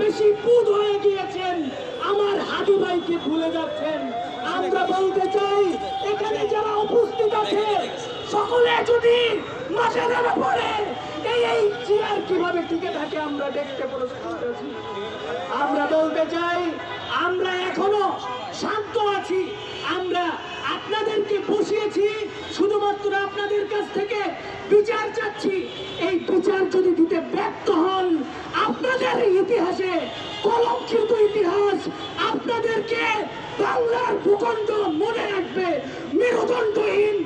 বেশি বুধ হয়ে গিয়েছেন। আমার হাদি ভাইকে ভুলে যাচ্ছেন। আমরা বলতে চাই, এখানে যারা উপস্থিত আছে, সকলে যদি পড়ে, এই এই টিকে থাকে আমরা দেখতে আমরা চাই, আমরা শান্ত আছি। আমরা আপনাদেরকে বসিয়েছি, শুধুমাত্র আপনাদের কাছ থেকে বিচার চাচ্ছি। এই বিচার যদি দিতে ব্যর্থ হন ইতিহাসে কলঙ্কিত ইতিহাস আপনাদেরকে বাংলার ভূখণ্ড মনে রাখবে। মেরুদণ্ডহীন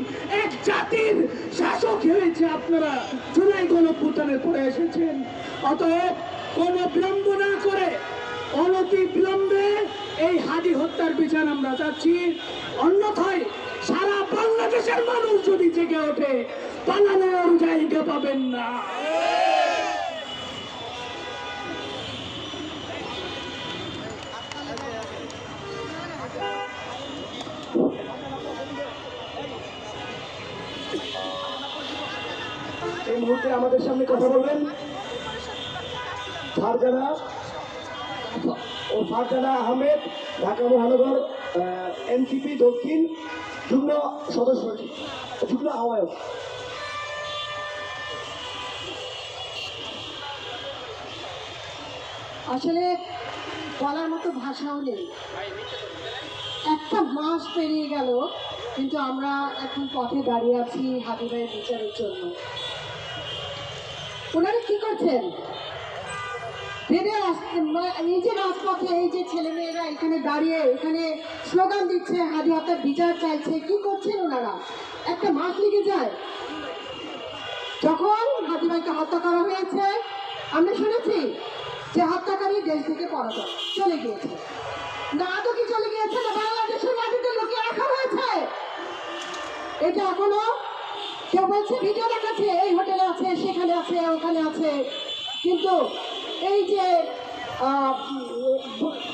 এক জাতির শাসক হয়েছে আপনারা। জুলাই গণপুতানের পরে এসেছেন। অতএব কোনো বিলম্ব না করে অনতি বিলম্বে এই হাদি হত্যার বিচার আমরা চাচ্ছি। অন্যথায় সারা বাংলাদেশের মানুষ যদি জেগে ওঠে, পালানোর জায়গা পাবেন না। এই মুহূর্তে আমাদের সামনে কথা বলবেন ফারজানা, ও ফারজানা আহমেদ, ঢাকা মহানগর এনসিপি দক্ষিণ যুগ্ম সদস্য। যুগ্ম আহ্বায়ক। আসলে বলার মতো ভাষাও নেই। একটা মাস পেরিয়ে গেল, কিন্তু আমরা এখন পথে দাঁড়িয়ে আছি হাবিবের বিচারের জন্য। ওনারা কি করছেন? ভেবে এই যে রাজপথে এই যে ছেলেমেয়েরা এখানে দাঁড়িয়ে, এখানে স্লোগান দিচ্ছে হাদি হত্যার বিচার চাইছে, কি করছেন ওনারা? একটা মাস লেগে যায়। যখন হাতিমাইকে হত্যা করা হয়েছে, আমরা শুনেছি যে হত্যাকারী দেশ থেকে পরাজয় চলে গিয়েছে। না কি চলে গিয়েছে? না বাংলাদেশের মাটিতে লুকিয়ে রাখা হয়েছে। এটা এখনও কেউ বলছে ভিডিও দেখাচ্ছে এই হোটেলে আছে, সেখানে আছে, ওখানে আছে। কিন্তু এই যে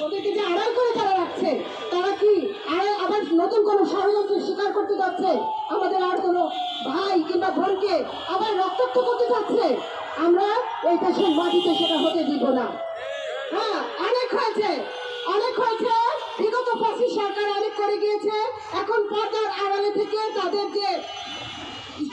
ওদেরকে যে আড়াল করে তারা রাখছে, তারা কি আড়াল, আবার নতুন কোনো ষড়যন্ত্র স্বীকার করতে যাচ্ছে? আমাদের আর কোনো ভাই কিংবা বোনকে আবার রক্তাক্ত করতে যাচ্ছে? আমরা এই দেশের মাটিতে সেটা হতে দিব না। হ্যাঁ অনেক হয়েছে অনেক হয়েছে। বিগত ফাঁসি সরকার অনেক করে গিয়েছে। এখন পর্দার আড়ালে থেকে তাদের যে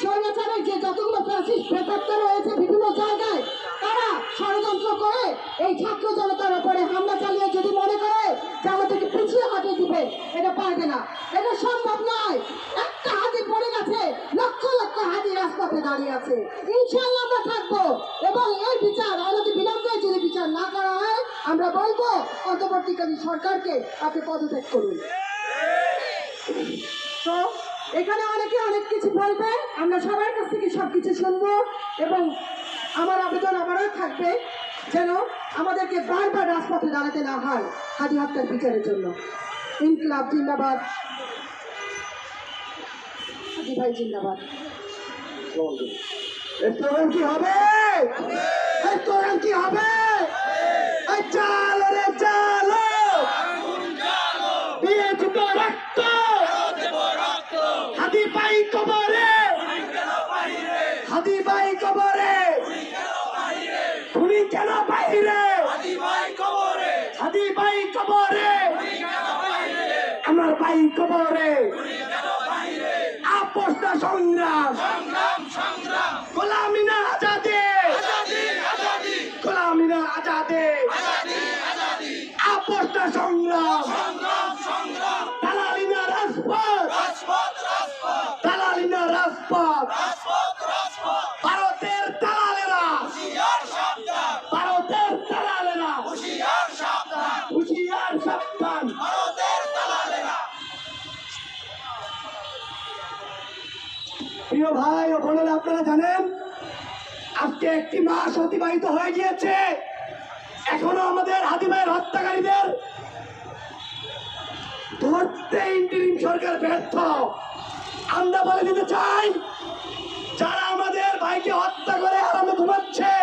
স্বৈরাচারের যে যতগুলো ফ্যাসিস প্রেতাত্মা রয়েছে বিভিন্ন জায়গায়, তারা ষড়যন্ত্র করে এই ছাত্র জনতার উপরে হামলা চালিয়ে যদি মনে করে যে আমাদেরকে পিছিয়ে হাঁটিয়ে দিবে, এটা পারবে না। এটা সম্ভব নয়। একটা হাতি পড়ে গেছে, লক্ষ লক্ষ হাতি রাজপথে দাঁড়িয়ে আছে। ইনশাল্লাহ আমরা থাকব এবং এই বিচার, অনতি বিলম্বে যদি বিচার না করা হয়, আমরা বলব অন্তর্বর্তীকালীন সরকারকে আপনি পদত্যাগ করুন। তো এখানে অনেকে অনেক কিছু বলবে, আমরা সবার কাছ থেকে সব কিছু শুনব এবং আমার আবেদন আমারও থাকবে যেন আমাদেরকে বারবার রাজপথে দাঁড়াতে না হয় হাদি হত্যার বিচারের জন্য। ইনকলাব জিন্দাবাদ। হাদি ভাই জিন্দাবাদ। কি হবে? কি হবে? চালো দিয়েছি তো রক্ত হাদি পাই কবরে পাই কবরে। তুমি কেন বাইরে? হাদি পাই কবরে। আমার ভাই কবরে। আপোষটা সংগ্রাম। গোলামি না আজাদে। গোলামি না আজাদে। আপোষটা সংগ্রাম। প্রিয় ভাই ও বোনেরা আপনারা জানেন আজকে একটি মাস অতিবাহিত হয়ে গিয়েছে। এখনও আমাদের হাতিমায়ের হত্যাকারীদের ধরতে ইন্টারিম সরকার ব্যর্থ। আমরা বলে দিতে চাই যারা আমাদের ভাইকে হত্যা করে আরামে ঘুমাচ্ছে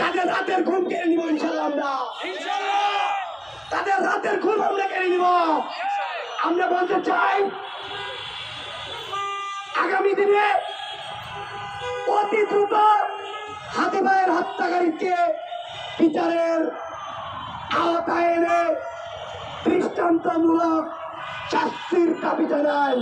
তাদের রাতের ঘুম কেড়ে নিব ইনশাল্লাহ আমরা। তাদের রাতের ঘুম আমরা কেড়ে নিব। আমরা বলতে চাই আগামী দিনে অতি দ্রুত হাতে ভাইয়ের হত্যাকারীকে বিচারের আওতায় এনে দৃষ্টান্তমূলক শাস্তির দাবি জানাই।